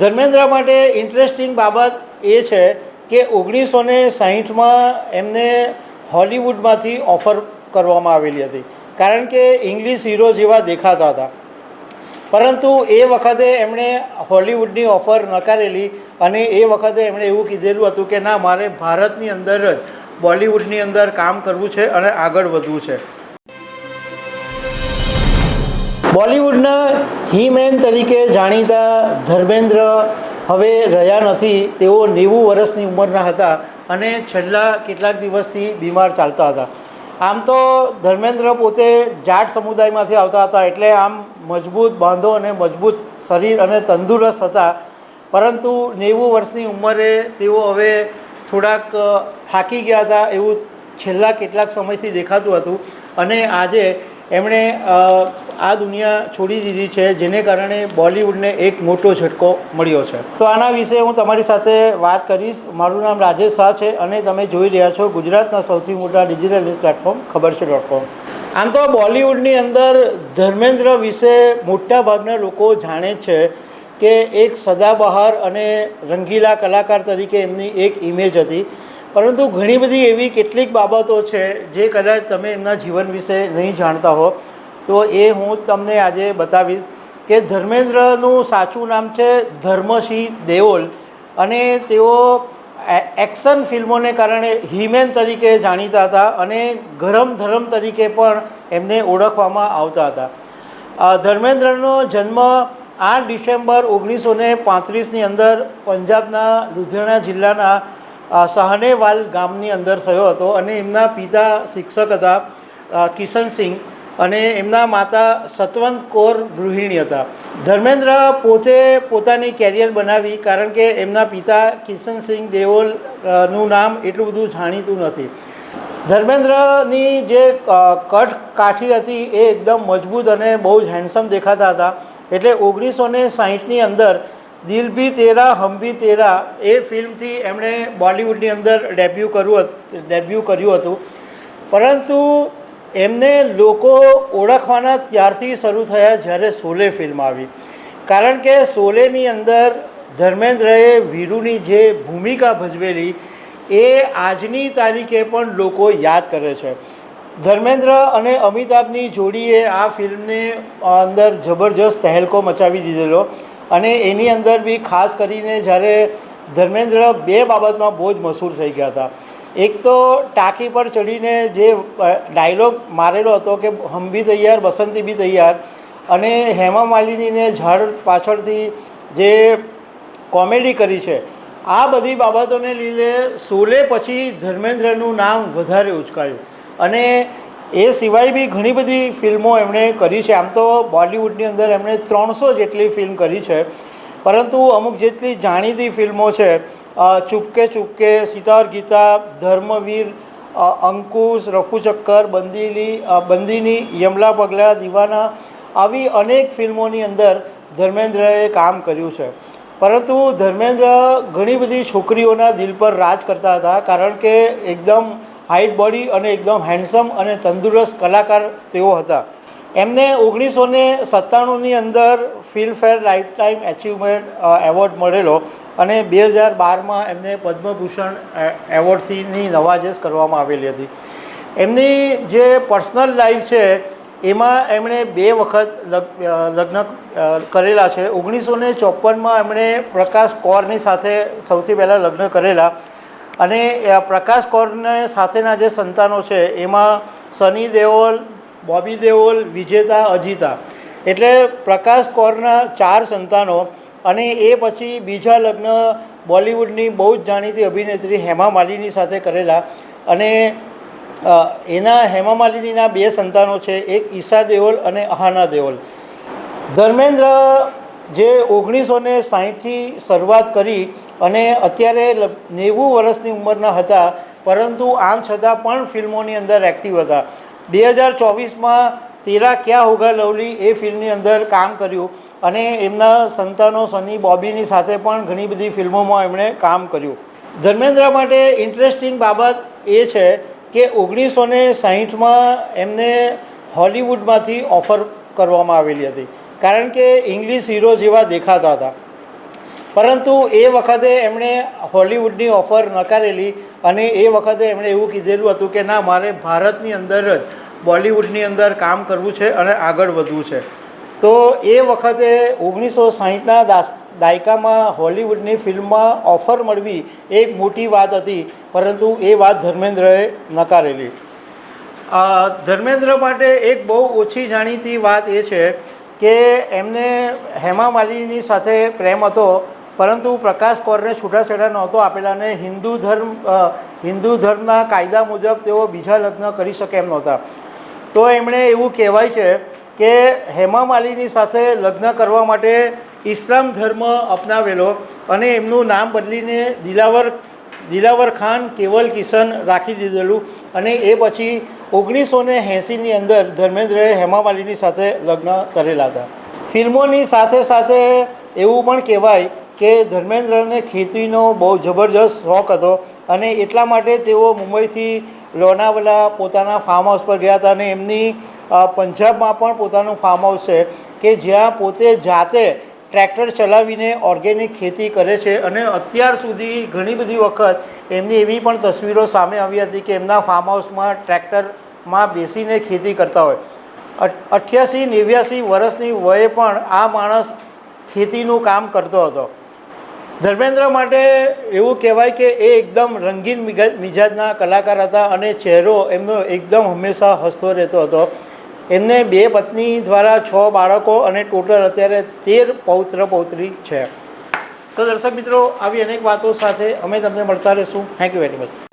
ધર્મેન્દ્ર માટે ઇન્ટરેસ્ટિંગ બાબત એ છે કે ઓગણીસો ને સાહીઠમાં એમને હોલિવૂડમાંથી ઓફર કરવામાં આવેલી હતી. કારણ કે ઇંગ્લિશ હીરો જેવા દેખાતા હતા. પરંતુ એ વખતે એમણે હોલિવૂડની ઓફર નકારેલી અને એ વખતે એમણે એવું કીધેલું હતું કે ના, મારે ભારતની અંદર જ બોલિવૂડની અંદર કામ કરવું છે અને આગળ વધવું છે. બોલિવૂડના હીમેન તરીકે જાણીતા ધર્મેન્દ્ર હવે રહ્યા નથી. તેઓ નેવું વર્ષની ઉંમરના હતા અને છેલ્લા કેટલાક દિવસથી બીમાર ચાલતા હતા. આમ તો ધર્મેન્દ્ર પોતે જાટ સમુદાયમાંથી આવતા હતા એટલે આમ મજબૂત બાંધો અને મજબૂત શરીર અને તંદુરસ્ત હતા. પરંતુ નેવું વર્ષની ઉંમરે તેઓ હવે થોડાક થાકી ગયા હતા એવું છેલ્લા કેટલાક સમયથી દેખાતું હતું. અને આજે એમણે આ દુનિયા છોડી દીધી છે, જેને કારણે બોલિવૂડને એક મોટો ઝટકો મળ્યો છે. તો આના વિશે હું તમારી સાથે વાત કરીશ. મારું નામ રાજેશ શાહ છે અને તમે જોઈ રહ્યા છો ગુજરાતના સૌથી મોટા ડિજિટલ ન્યૂઝ પ્લેટફોર્મ ખબર છે ડોટ કોમ આમ તો બોલિવૂડની અંદર ધર્મેન્દ્ર વિશે મોટા ભાગના લોકો જાણે છે કે એક સદાબહાર અને રંગીલા કલાકાર તરીકે એમની એક ઇમેજ હતી. પરંતુ ઘણી બધી એવી કેટલીક બાબતો છે જે કદાચ તમે એમના જીવન વિશે નહીં જાણતા હો. તો એ હું તમને આજે બતાવીશ કે ધર્મેન્દ્રનું સાચું નામ છે ધર્મસિંહ દેઓલ. અને તેઓ એક્શન ફિલ્મોને કારણે હિમેન તરીકે જાણીતા હતા અને ગરમ ધર્મ તરીકે પણ એમને ઓળખવામાં આવતા હતા. ધર્મેન્દ્રનો જન્મ આઠ ડિસેમ્બર ઓગણીસો ને પાંત્રીસની અંદર પંજાબના લુધિયાણા જિલ્લાના સહનેવાલ ગામની અંદર થયો હતો અને એમના પિતા શિક્ષક હતા કિશન કિશનસિંહ અને એમના માતા સતવંત કૌર ગૃહિણી હતા. ધર્મેન્દ્ર પોતે પોતાની કેરિયર બનાવી કારણ કે એમના પિતા કિશનસિંહ દેઓલનું નામ એટલું બધું જાણીતું નથી. ધર્મેન્દ્રની જે કટ કાઠી હતી એ એકદમ મજબૂત અને બહુ જ હેન્ડસમ દેખાતા હતા. એટલે ઓગણીસો ને સાહીઠની અંદર દિલ ભી તેરા, હમ ભી તેરા એ ફિલ્મથી એમણે બોલિવૂડની અંદર ડેબ્યુ કર્યું ડેબ્યુ કર્યું હતું. પરંતુ એમને લોકો ઓળખવાના ત્યારથી શરૂ થયા જ્યારે શોલે ફિલ્મ આવી. કારણ કે શોલેની અંદર ધર્મેન્દ્રએ વીરુની જે ભૂમિકા ભજવેલી, એ આજની તારીખે પણ લોકો યાદ કરે છે. ધર્મેન્દ્ર અને અમિતાભની જોડીએ આ ફિલ્મને અંદર જબરજસ્ત તહેલકો મચાવી દીધેલો અને એની અંદર બી ખાસ કરીને જ્યારે ધર્મેન્દ્ર બે બાબતમાં બહુ જ મશહૂર થઈ ગયા હતા. એક તો ટાંકી પર ચડીને જે ડાયલોગ મારેલો હતો કે હમ બી તૈયાર, બસંતી બી તૈયાર, અને હેમા માલિનીને ઝાડ પાછળથી જે કોમેડી કરી છે, આ બધી બાબતોને લીધે સોલે પછી ધર્મેન્દ્રનું નામ વધારે ઉચકાયું. અને એ સિવાય બી ઘણી બધી ફિલ્મો એમણે કરી છે. આમ તો બોલિવૂડની અંદર એમણે ત્રણસો જેટલી ફિલ્મ કરી છે. પરંતુ અમુક જેટલી જાણીતી ફિલ્મો છે ચૂપકે ચૂપકે સિતાર ગીતા, ધર્મવીર અંકુશ રફુચક્કર બંદીલી બંદીની, યમલા પગલા, દીવાના આવી અનેક ફિલ્મોની અંદર ધર્મેન્દ્રએ કામ કર્યું છે. પરંતુ ધર્મેન્દ્ર ઘણી બધી છોકરીઓના દિલ પર રાજ કરતા હતા, કારણ કે એકદમ હાઇટ બોડી અને એકદમ હેન્ડસમ અને તંદુરસ્ત કલાકાર તેઓ હતા. એમને ઓગણીસો ને સત્તાણુંની અંદર Filmfare lifetime achievement award મળેલો અને બે હજાર બારમાં એમને પદ્મભૂષણ એવોર્ડથીની નવાજેશ કરવામાં આવેલી હતી. એમની જે પર્સનલ લાઈફ છે, એમાં એમણે બે વખત લગ- લગ્ન કરેલા છે. ઓગણીસો ને ચોપનમાં એમણે પ્રકાશ કૌરની સાથે સૌથી પહેલાં લગ્ન કરેલા અને પ્રકાશ કૌરને સાથેના જે સંતાનો છે, એમાં સની દેઓલ બોબી દેઓલ, વિજેતા, અજીતા. એટલે પ્રકાશ કૌરના ચાર સંતાનો અને એ પછી બીજા લગ્ન બોલિવૂડની બહુ જ જાણીતી અભિનેત્રી હેમા માલિની સાથે કરેલા અને એના હેમા માલિનીના બે સંતાનો છે, એક ઈશા દેઓલ અને અહાના દેઓલ. ધર્મેન્દ્ર જે ઓગણીસો ને સાહીઠથી શરૂઆત કરી અને અત્યારે નેવું વર્ષની ઉંમરના હતા, પરંતુ આમ છતાં પણ ફિલ્મોની અંદર એક્ટિવ હતા. બે હજાર ચોવીસમાં તેરા ક્યાં હોગા લવલી એ ફિલ્મની અંદર કામ કર્યું અને એમના સંતાનો સની, બોબીની સાથે પણ ઘણી બધી ફિલ્મોમાં એમણે કામ કર્યું. ધર્મેન્દ્ર માટે ઇન્ટરેસ્ટિંગ બાબત એ છે કે ઓગણીસો ને સાહીઠમાં એમને હોલિવૂડમાંથી ઓફર કરવામાં આવેલી હતી. કારણ કે ઇંગ્લિશ હીરો જેવા દેખાતા હતા. પરંતુ એ વખતે એમણે હોલિવૂડની ઓફર નકારેલી અને એ વખતે એમણે એવું કીધેલું હતું કે ના, મારે ભારતની અંદર જ બોલિવૂડની અંદર કામ કરવું છે અને આગળ વધવું છે. તો એ વખતે ઓગણીસો સાહીઠના દાસ, દાયકામાં હોલિવૂડની ફિલ્મમાં ઓફર મળવી એક મોટી વાત હતી, પરંતુ એ વાત ધર્મેન્દ્રએ નકારેલી. ધર્મેન્દ્ર માટે એક બહુ ઓછી જાણીતી વાત એ છે કે એમને હેમા માલિની સાથે પ્રેમ હતો, પરંતુ પ્રકાશ કૌરને છૂટાછેડા નહોતો આપેલા અને હિન્દુ ધર્મ હિન્દુ ધર્મના કાયદા મુજબ તેઓ બીજા લગ્ન કરી શકે એમ નહોતા. તો એમણે એવું કહેવાય છે કે હેમા માલિની સાથે લગ્ન કરવા માટે ઇસ્લામ ધર્મ અપનાવેલો અને એમનું નામ બદલીને દિલાવર દિલાવર ખાન, કેવલ કિશન રાખી દીધેલું અને એ પછી ઓગણીસો ને એંસીની અંદર ધર્મેન્દ્રએ હેમા માલિની સાથે લગ્ન કરેલા હતા. ફિલ્મોની સાથે સાથે એવું પણ કહેવાય કે ધર્મેન્દ્રને ખેતીનો બહુ જબરજસ્ત શોખ હતો અને એટલા માટે તેઓ મુંબઈથી લોનાવલા પોતાના ફાર્મ હાઉસ પર ગયા હતા અને એમની પંજાબમાં પણ પોતાનું ફાર્મ હાઉસ છે કે જ્યાં પોતે જાતે ટ્રેક્ટર ચલાવીને ઓર્ગેનિક ખેતી કરે છે અને અત્યાર સુધી ઘણી બધી વખત એમની એવી પણ તસવીરો સામે આવી હતી કે એમના ફાર્મ હાઉસમાં ટ્રેક્ટરમાં બેસીને ખેતી કરતા હોય. અઠ્યાસી નેવ્યાસી વર્ષની વયે પણ આ માણસ ખેતીનું કામ કરતો હતો. ધર્મેન્દ્ર માટે એવું કહેવાય કે એ એકદમ રંગીન મિજાજના કલાકાર હતા અને ચહેરો એમનો એકદમ હંમેશા હસતો રહેતો હતો. એમને બે પત્ની દ્વારા છ બાળકો અને ટોટલ અત્યારે તેર પૌત્ર પૌત્રી છે. તો દર્શક મિત્રો, આવી અનેક વાતો સાથે અમે તમને મળતા રહીશું. Thank you very much